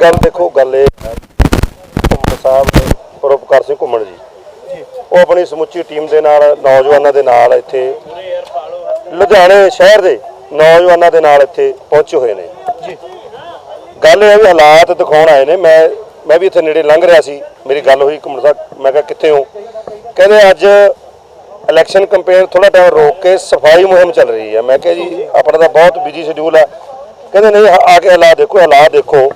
ਗੱਲ ਦੇਖੋ, ਗੱਲ ਇਹ ਘੁੰਮਣ ਸਾਹਿਬ ਪਰਉਪਕਾਰ ਸਿੰਘ ਘੁੰਮਣ ਜੀ। ਉਹ ਆਪਣੀ ਸਮੁੱਚੀ ਟੀਮ ਦੇ ਨਾਲ, ਨੌਜਵਾਨਾਂ ਦੇ ਨਾਲ ਇੱਥੇ ਲੁਧਿਆਣੇ ਸ਼ਹਿਰ ਦੇ ਨੌਜਵਾਨਾਂ ਦੇ ਨਾਲ ਇੱਥੇ ਪਹੁੰਚੇ ਹੋਏ ਨੇ। ਗੱਲ ਇਹ ਹੈ ਵੀ ਹਾਲਾਤ ਦਿਖਾਉਣ ਆਏ ਨੇ। ਮੈਂ ਮੈਂ ਵੀ ਇੱਥੇ ਨੇੜੇ ਲੰਘ ਰਿਹਾ ਸੀ। ਮੇਰੀ ਗੱਲ ਹੋਈ ਘੁੰਮਣ ਸਾਹਿਬ, ਮੈਂ ਕਿਹਾ, ਕਿੱਥੇ ਹੋ? ਕਹਿੰਦੇ, ਅੱਜ ਇਲੈਕਸ਼ਨ ਕੰਪੇਨ ਥੋੜਾ ਟਾਈਮ ਰੋਕ ਕੇ ਸਫ਼ਾਈ ਮੁਹਿੰਮ ਚੱਲ ਰਹੀ ਹੈ। ਮੈਂ ਕਿਹਾ, ਜੀ, ਆਪਣਾ ਤਾਂ ਬਹੁਤ ਬਿਜ਼ੀ ਸ਼ਡਿਊਲ ਹੈ ਕਹਿੰਦੇ ਨਹੀਂ ਆ ਕੇ ਹਾਲਾਤ ਦੇਖੋ ਹਾਲਾਤ ਦੇਖੋ।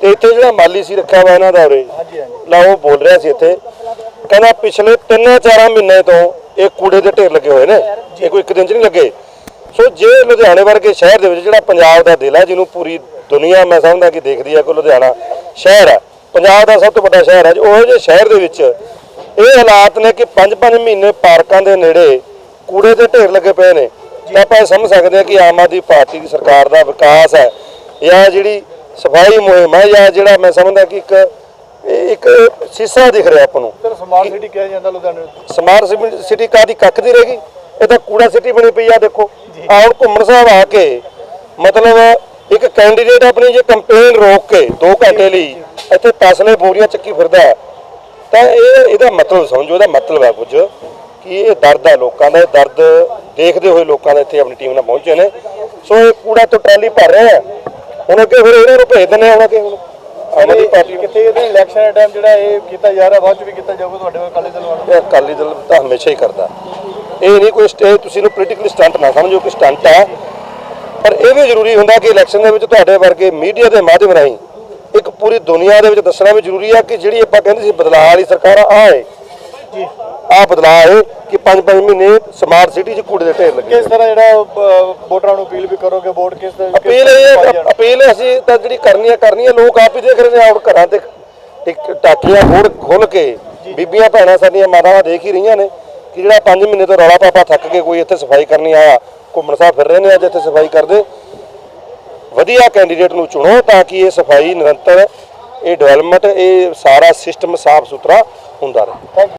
ਤੇ ਇੱਥੇ ਜਿਹੜਾ ਮਾਲੀ ਸੀ ਰੱਖਿਆ ਹੋਇਆ ਇਹਨਾਂ ਦਾ ਉਰੇ ਲਾ ਉਹ ਬੋਲ ਰਿਹਾ ਸੀ ਇੱਥੇ। ਕਹਿੰਦਾ ਪਿਛਲੇ 3-4 ਮਹੀਨੇ ਤੋਂ ਇਹ ਕੂੜੇ ਦੇ ਢੇਰ ਲੱਗੇ ਹੋਏ ਨੇ। ਇਹ ਕੋਈ ਇੱਕ ਦਿਨ 'ਚ ਨਹੀਂ ਲੱਗੇ। ਸੋ ਜੇ ਲੁਧਿਆਣੇ ਵਰਗੇ ਸ਼ਹਿਰ ਦੇ ਵਿੱਚ ਜਿਹੜਾ ਪੰਜਾਬ ਦਾ ਦਿਲ ਹੈ ਜਿਹਨੂੰ ਪੂਰੀ ਦੁਨੀਆ ਮੈਂ ਸਮਝਦਾ ਕਿ ਦੇਖਦੀ ਹੈ ਕਿ ਲੁਧਿਆਣਾ ਸ਼ਹਿਰ ਹੈ ਪੰਜਾਬ ਦਾ ਸਭ ਤੋਂ ਵੱਡਾ ਸ਼ਹਿਰ ਹੈ ਉਹ ਜਿਹੇ ਸ਼ਹਿਰ ਦੇ ਵਿੱਚ ਇਹ ਹਾਲਾਤ ਨੇ ਕਿ 5-5 ਮਹੀਨੇ ਪਾਰਕਾਂ ਦੇ ਨੇੜੇ ਕੂੜੇ ਦੇ ਢੇਰ ਲੱਗੇ ਪਏ ਨੇ। ਆਪਾਂ ਸਮਝ ਸਕਦੇ ਹਾਂ ਕਿ ਆਮ ਆਦਮੀ ਪਾਰਟੀ ਦੀ ਸਰਕਾਰ ਦਾ ਵਿਕਾਸ ਹੈ ਜਾਂ ਜਿਹੜੀ ਸਫ਼ਾਈ ਮੁਹਿੰਮ ਹੈ ਜਾਂ ਜਿਹੜਾ ਮੈਂ ਸਮਝਦਾ ਕਿ ਇੱਕ ਇੱਕ ਸੀਸਾ ਦਿਖ ਰਿਹਾ ਆਪਾਂ ਨੂੰ। ਸਰ ਸਮਾਰਟ ਸਿਟੀ ਕਿਹਾ ਜਾਂਦਾ ਲੁਧਿਆਣੇ ਸਮਾਰਟ ਸਿਟੀ- ਕਾਦੀ ਕੱਖ ਦੀ ਰਹੇਗੀ? ਇਹ ਤਾਂ ਕੂੜਾ ਸਿਟੀ ਬਣੀ ਪਈ ਆ ਦੇਖੋ। ਆ ਹੁਣ ਘੁੰਮਣ ਸਾਹਿਬ ਆ ਕੇ ਮਤਲਬ ਇੱਕ ਕੈਂਡੀਡੇਟ ਆਪਣੀ ਜੇ ਕੰਪੇਨ ਰੋਕ ਕੇ 2 ਘੰਟੇ ਲਈ ਇੱਥੇ ਤਸਲੇ ਬੋਰੀਆਂ ਚੱਕੀ ਫਿਰਦਾ ਤਾਂ ਇਹ ਇਹਦਾ ਮਤਲਬ ਸਮਝੋ ਇਹਦਾ ਮਤਲਬ ਹੈ ਕੁਝ। ਕਿ ਇਹ ਦਰਦ ਹੈ ਲੋਕਾਂ ਦਾ ਇਹ ਦਰਦ ਦੇਖਦੇ ਹੋਏ ਲੋਕਾਂ ਦੇ ਇੱਥੇ ਆਪਣੀ ਟੀਮ ਨਾਲ ਪਹੁੰਚੇ ਨੇ। ਸੋ ਇਹ ਕੂੜਾ ਤੋਂ ਟਰਾਲੀ ਭਰ ਰਿਹਾ ਹੈ ਹੁਣ ਅੱਗੇ ਫਿਰ ਇਹਨਾਂ ਨੂੰ ਭੇਜ ਦਿੰਦੇ ਆ ਹੁਣ ਅੱਗੇ। ਹੁਣ ਆਮ ਆਦਮੀ ਪਾਰਟੀ ਨੂੰ। ਕਿਤੇ ਇਹਦੇ ਇਲੈਕਸ਼ਨ ਦੇ ਟਾਈਮ ਜਿਹੜਾ ਇਹ ਕੀਤਾ ਜਾ ਰਿਹਾ ਬਾਅਦ ਚ ਵੀ ਕੀਤਾ ਜਾਊਗਾ ਤੁਹਾਡੇ ਕੋਲ ਅਕਾਲੀ ਦਲ ਵੱਲੋਂ? ਇਹ ਅਕਾਲੀ ਦਲ ਤਾਂ ਹਮੇਸ਼ਾ ਹੀ ਕਰਦਾ। ਇਹ ਨਹੀਂ ਕੋਈ ਸਟੇ ਤੁਸੀਂ ਇਹਨੂੰ ਪੋਲੀਟੀਕਲ ਸਟੰਟ ਨਾ ਸਮਝੋ ਕਿ ਸਟੰਟ ਹੈ ਪਰ ਇਹ ਵੀ ਜ਼ਰੂਰੀ ਹੁੰਦਾ ਕਿ ਇਲੈਕਸ਼ਨ ਦੇ ਵਿੱਚ ਤੁਹਾਡੇ ਵਰਗੇ ਮੀਡੀਆ ਦੇ ਮਾਧਿਅਮ ਰਾਹੀਂ ਇੱਕ ਪੂਰੀ ਦੁਨੀਆ ਦੇ ਵਿੱਚ ਦੱਸਣਾ ਵੀ ਜ਼ਰੂਰੀ ਹੈ ਕਿ ਜਿਹੜੀ ਆਪਾਂ ਕਹਿੰਦੇ ਸੀ ਬਦਲਾਅ ਵਾਲੀ ਸਰਕਾਰ ਆ ਹੈ ਜੀ। ਆ ਬਦਲਾਅ ਹੈ ਕਿ 5-5 ਮਹੀਨੇ ਸਮਾਰਟ ਸਿਟੀ 'ਚ ਕੂੜੇ ਦੇ ਢੇਰ ਲੱਗੇ ਕਿਸ ਤਰ੍ਹਾਂ ਜਿਹੜਾ ਵੋਟਰਾਂ ਨੂੰ ਅਪੀਲ ਵੀ ਕਰੋਗੇ ਵੋਟ ਕਿਸ ਤਰ੍ਹਾਂ ਅਪੀਲ ਇਹ ਅਪੀਲ ਅਸੀਂ ਤਾਂ ਜਿਹੜੀ ਕਰਨੀ ਹੈ ਕਰਨੀ ਹੈ ਲੋਕ ਆਪ ਹੀ ਦੇਖ ਰਹੇ ਨੇ ਆਪ ਘਰਾਂ ਤੇ ਇੱਕ ਟਾਕੀਆਂ ਖੋਲ ਖੋਲ ਕੇ ਬੀਬੀਆਂ ਭੈਣਾਂ ਸਾਡੀਆਂ ਮਾਤਾਵਾਂ ਦੇਖ ਹੀ ਰਹੀਆਂ ਨੇ ਕਿ ਜਿਹੜਾ 5 ਮਹੀਨੇ ਤੋਂ ਰੌਲਾ ਪਾਪਾ ਥੱਕ ਕੇ ਕੋਈ ਇੱਥੇ ਸਫ਼ਾਈ ਕਰਨੀ ਆਇਆ ਘੁੰਮਣ ਸਾਹਿਬ ਫਿਰ ਰਹੇ ਨੇ ਅੱਜ ਇੱਥੇ ਸਫ਼ਾਈ ਕਰਦੇ। ਵਧੀਆ ਕੈਂਡੀਡੇਟ ਨੂੰ ਚੁਣੋ ਤਾਂ ਕਿ ਇਹ ਸਫ਼ਾਈ ਨਿਰੰਤਰ ਇਹ ਡਿਵੈਲਪਮੈਂਟ ਇਹ ਸਾਰਾ ਸਿਸਟਮ ਸਾਫ਼ ਸੁਥਰਾ ਹੁੰਦਾ ਰਹੇ।